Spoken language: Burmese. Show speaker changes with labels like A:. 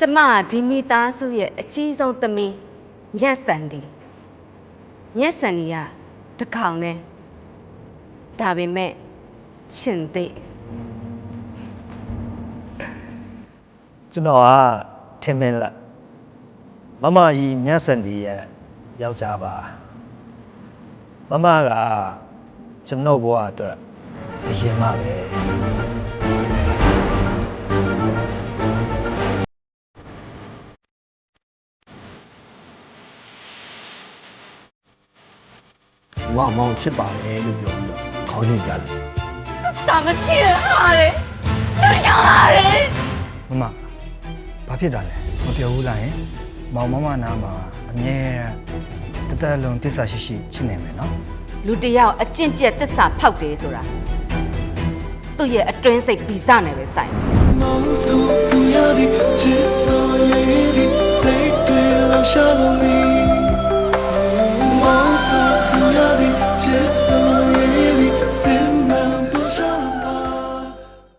A: ကျမကဒီမိသားစုရဲ့အကြီးဆုံးသမီးညက်ဆန်ဒီညက်ဆန်ဒီကတကောင်နဲ့ဒါပေမဲ့ချင်သေး
B: ကျွန်တော်ကထင်မင်းလက်မမကြီးမြတ်စံဒီရဲ့ယောက်ျားပါမမကကျွန်တော်ဘဝအတွက်အရင်မှပဲ
C: ငါ့အမောင်ဖြစ်ပါတယ်လို့ပြောပြီးတော့ခေါင်းညှိပြလိုက်တာ
A: မရှိရဟာလေလူရှောင်းဟာလေ
D: မမဘာဖြစ်တာလဲမပြောဘူးလားယင်မောင်မမနာမှာအမြဲတန်းတသက်လုံးတစ္ဆာရှိရှိချစ်နေမယ်နော်
A: လူတယောက်အကျင့်ပြက်တစ္ဆာဖောက်တယ်ဆိုတာသူ့ရဲ့အတွင်းစိတ်ဗီဇနဲ့ပဲဆိုင်တယ်
E: Mong dù buồn đi, chỉ sợ gì đi, sẽ tuyệt lòng shalom